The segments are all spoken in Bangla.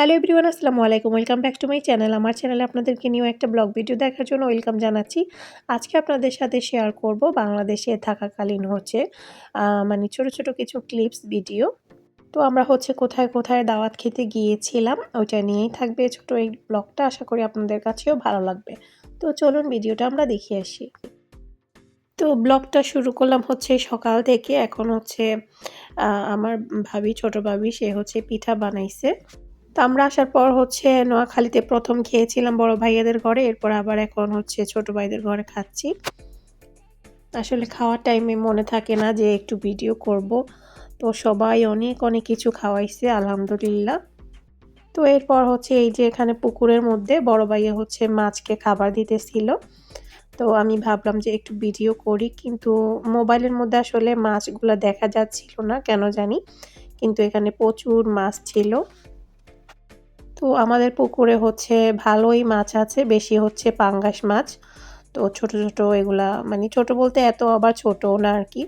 হ্যালো এভরিওয়ান আসসালামু আলাইকুম। Welcome back to my channel আমার চ্যানেলে আপনাদেরকে নিউ একটা ব্লগ ভিডিও দেখার জন্য ওয়েলকাম জানাচ্ছি। আজকে আপনাদের সাথে শেয়ার করব বাংলাদেশে থাকাকালীন হচ্ছে মানে ছোট ছোট কিছু ক্লিপস ভিডিও তো আমরা হচ্ছে কোথায় কোথায় দাওয়াত খেতে গিয়েছিলাম, ওইটা নিয়েই থাকবে ছোট এই ব্লগটা আশা করি আপনাদের কাছেও ভালো লাগবে। তো চলুন ভিডিওটা আমরা দেখে আসি। তো ব্লগটা শুরু করলাম হচ্ছে সকাল থেকে। এখন হচ্ছে আমার ভাবি, ছোট ভাবি, সে হচ্ছে পিঠা বানাইছে। তো আমরা আসার পর হচ্ছে নোয়াখালীতে প্রথম খেয়েছিলাম বড় ভাইয়াদের ঘরে, এরপর আবার এখন হচ্ছে ছোট ভাইদের ঘরে খাচ্ছি। আসলে খাওয়ার টাইমে মনে থাকে না যে একটু ভিডিও করব। তো সবাই অনেক অনেক কিছু খাওয়াইছে, আলহামদুলিল্লাহ। তো এরপর হচ্ছে এই যে এখানে পুকুরের মধ্যে বড় ভাইয়া হচ্ছে মাছকে খাবার দিতেছিল। তো আমি ভাবলাম যে একটু ভিডিও করি, কিন্তু মোবাইলের মধ্যে আসলে মাছগুলো দেখা যাচ্ছিল না, কেন জানি। কিন্তু এখানে প্রচুর মাছ ছিল। তো আমাদের পুকুরে হচ্ছে ভালোই মাছ আছে, বেশি হচ্ছে পাঙ্গাস মাছ। তো ছোট ছোট এগুলা মানে ছোট বলতে এত আবার ছোট না আর কি।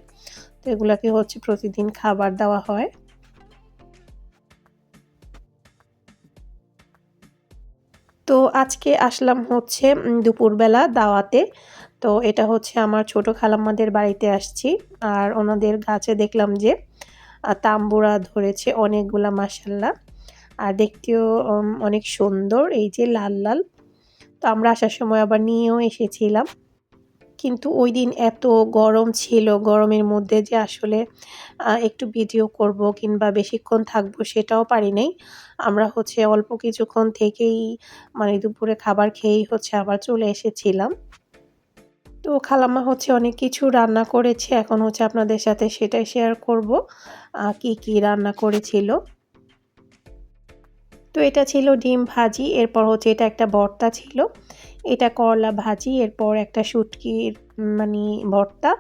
তো এগুলাকে হচ্ছে প্রতিদিন খাবার দেওয়া হয়। তো আজকে আসলাম হচ্ছে দুপুরবেলা দাওয়াতে। তো এটা হচ্ছে আমার ছোট খালাম্মাদের বাড়িতে আসছি। আর ওনাদের গাছে দেখলাম যে তাম্বুরা ধরেছে অনেকগুলা মাসাল্লাহ আর দেখতেও অনেক সুন্দর, এই যে লাল লাল। তো আমরা আসার সময় আবার নিয়েও এসেছিলাম। কিন্তু ওই দিন এত গরম ছিল, গরমের মধ্যে যে আসলে একটু ভিডিও করব কিংবা বেশিক্ষণ থাকব সেটাও পারি নাই। আমরা হচ্ছে অল্প কিছুক্ষণ থেকেই মানে দুপুরে খাবার খেয়েই হচ্ছে আবার চলে এসেছিলাম। তো খালাম্মা হচ্ছে অনেক কিছু রান্না করেছে, এখন হচ্ছে আপনাদের সাথে সেটাই শেয়ার করব কি কি রান্না করেছিল। তো এটা ছিল ডিম ভাজি, এরপর হচ্ছে এটা একটা ভর্তা ছিল। এটা করলা ভাজি, এরপর একটা শুটকির মানে ভর্তা।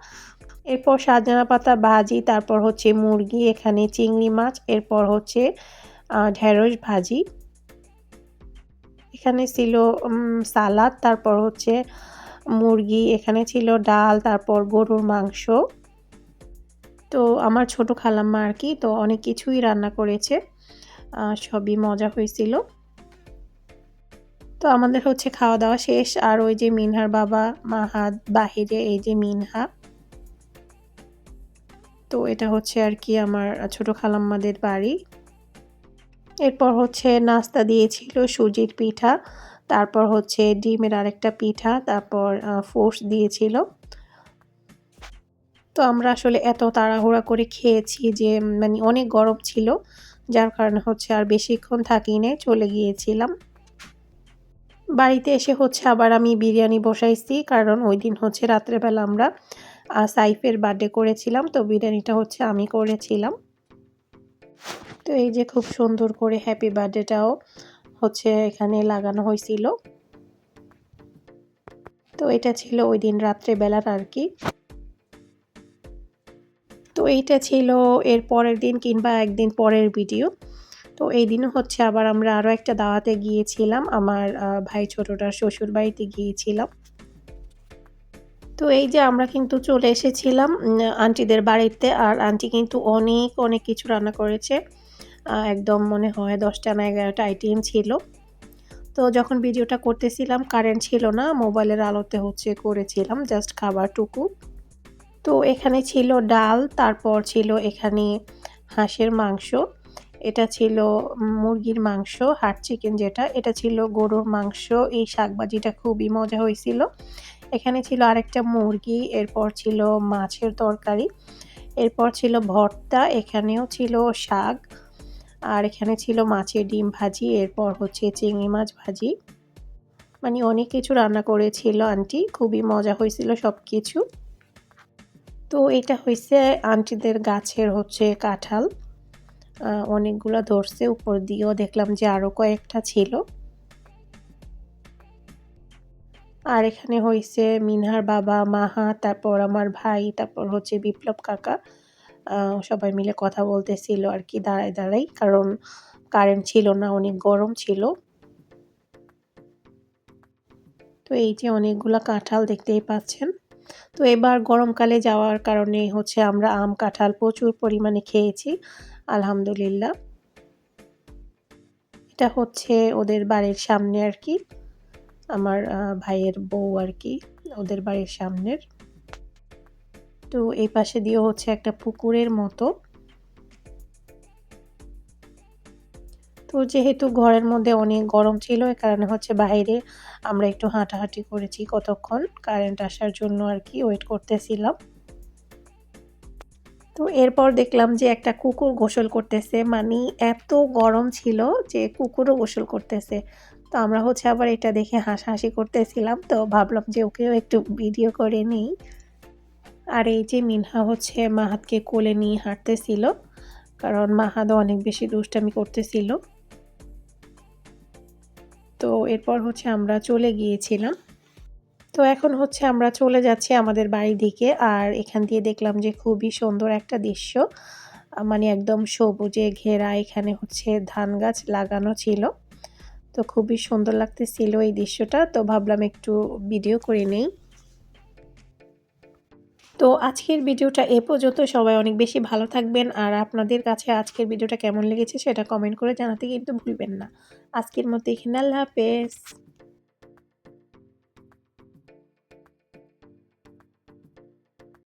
এরপর সাজানা পাতা ভাজি, তারপর হচ্ছে মুরগি, এখানে চিংড়ি মাছ, এরপর হচ্ছে ঢেঁড়স ভাজি। এখানে ছিল সালাদ, তারপর হচ্ছে মুরগি, এখানে ছিল ডাল, তারপর গরুর মাংস। তো আমার ছোট খালাম্মা আর কি, তো অনেক কিছুই রান্না করেছে। সবই মজা হয়েছিল। তো আমাদের হচ্ছে খাওয়া দাওয়া শেষ, আর ওই যে মিনহার বাবা মাহাদ বাহিরে এই যে মিনহা। তো এটা হচ্ছে আর কি আমার ছোট খালাম্মাদের বাড়ি। এরপর হচ্ছে নাস্তা দিয়েছিল সুজির পিঠা, তারপর হচ্ছে ডিমের আরেকটা পিঠা, তারপর ফোর্স দিয়েছিল। তো আমরা আসলে এত তাড়াহুড়া করে খেয়েছি যে মানে অনেক গরম ছিল, যার কারণে হচ্ছে আর বেশিক্ষণ থাকি নে চলে গিয়েছিলাম। বাড়িতে এসে হচ্ছে আবার আমি বিরিয়ানি বসাইছি, কারণ ওই দিন হচ্ছে রাত্রেবেলা আমরা সাইফের বার্থডে করেছিলাম, তো বিরিয়ানিটা হচ্ছে আমি করেছিলাম। তো এই যে খুব সুন্দর করে হ্যাপি বার্থডেটাও হচ্ছে এখানে লাগানো হয়েছিল। তো এটা ছিল ওই দিন রাত্রেবেলার আর কি। এইটা ছিল এর পরের দিন কিংবা একদিন পরের ভিডিও তো এই দিনও হচ্ছে আবার আমরা আরও একটা দাওয়াতে গিয়েছিলাম, আমার ভাই ছোটোটার শ্বশুর বাড়িতে গিয়েছিলাম। তো এই যে আমরা কিন্তু চলে এসেছিলাম আন্টিদের বাড়িতে, আর আন্টি কিন্তু অনেক অনেক কিছু রান্না করেছে। একদম মনে হয় দশটা না এগারোটা আইটেম ছিল। তো যখন ভিডিওটা করতেছিলাম কারেন্ট ছিল না মোবাইলের আলোতে হচ্ছে করেছিলাম জাস্ট খাবারটুকু। তো এখানে ছিল ডাল, তারপর ছিল এখানে হাঁসের মাংস, এটা ছিল মুরগির মাংস, হাট চিকেন যেটা, এটা ছিল গরুর মাংস, এই শাকবাজিটা খুবই মজা হয়েছিল। এখানে ছিল আরেকটা মুরগি, এরপর ছিল মাছের তরকারি, এরপর ছিল ভর্তা, এখানেও ছিল শাক, আর এখানে ছিল মাছের ডিম ভাজি, এরপর হচ্ছে চিংড়ি মাছ ভাজি। মানে অনেক কিছু রান্না করেছিল আন্টি, খুবই মজা হয়েছিল সব কিছু তো এটা হয়েছে আন্টিদের গাছের হচ্ছে কাঁঠাল। অনেকগুলো ধরছে, উপর দিয়েও দেখলাম যে আরও কয়েকটা ছিল। আর এখানে হয়েছে মিনহার বাবা, মাহা, তারপর আমার ভাই, তারপর হচ্ছে বিপ্লব কাকা। সবাই মিলে কথা বলতেছিল আর কি দাঁড়ায় দাঁড়াই কারণ কারেন্ট ছিল না, অনেক গরম ছিল। তো এই যে অনেকগুলো কাঁঠাল দেখতেই পাচ্ছেন। তো এবার গরমকালে যাওয়ার কারণে হচ্ছে আমরা আম কাঁঠাল প্রচুর পরিমাণে খেয়েছি, আলহামদুলিল্লাহ। এটা হচ্ছে ওদের বাড়ির সামনে আর কি, আমার ভাইয়ের বউ আর কি, ওদের বাড়ির সামনের। তো এই পাশে দিয়ে হচ্ছে একটা পুকুরের মতো। তো যেহেতু ঘরের মধ্যে অনেক গরম ছিল, এ কারণে হচ্ছে বাইরে আমরা একটু হাঁটাহাঁটি করেছি কতক্ষণ কারেন্ট আসার জন্য আর কি ওয়েট করতেছিলাম। তো এরপর দেখলাম যে একটা কুকুর গোসল করতেছে মানে এত গরম ছিল যে কুকুরও গোসল করতেছে। তো আমরা হচ্ছে আবার এটা দেখে হাসাহাসি করতেছিলাম, তো ভাবলাম যে ওকেও একটু ভিডিও করে নিই। আর এই যে মিনহা হচ্ছে মাহাতকে কোলে নিয়ে হাঁটতেছিল, কারণ মাহাদও অনেক বেশি দুষ্টামি করতেছিল। তো এরপর হচ্ছে আমরা চলে গিয়েছিলাম। তো এখন হচ্ছে আমরা চলে যাচ্ছি আমাদের বাড়ির দিকে আর এখান দিয়ে দেখলাম যে খুবই সুন্দর একটা দৃশ্য। মানে একদম সবুজে ঘেরা এখানে হচ্ছে ধান গাছ লাগানো ছিল। তো খুবই সুন্দর লাগতেছিল এই দৃশ্যটা। তো ভাবলাম একটু ভিডিও করে নেই। তো আজকের ভিডিওটা এ পর্যন্ত। সবাই অনেক বেশি ভালো থাকবেন আর আপনাদের কাছে আজকের ভিডিওটা কেমন লেগেছে সেটা কমেন্ট করে জানাতে কিন্তু ভুলবেন না। আজকের মতো এখানে আল্লাহ হাফেজ।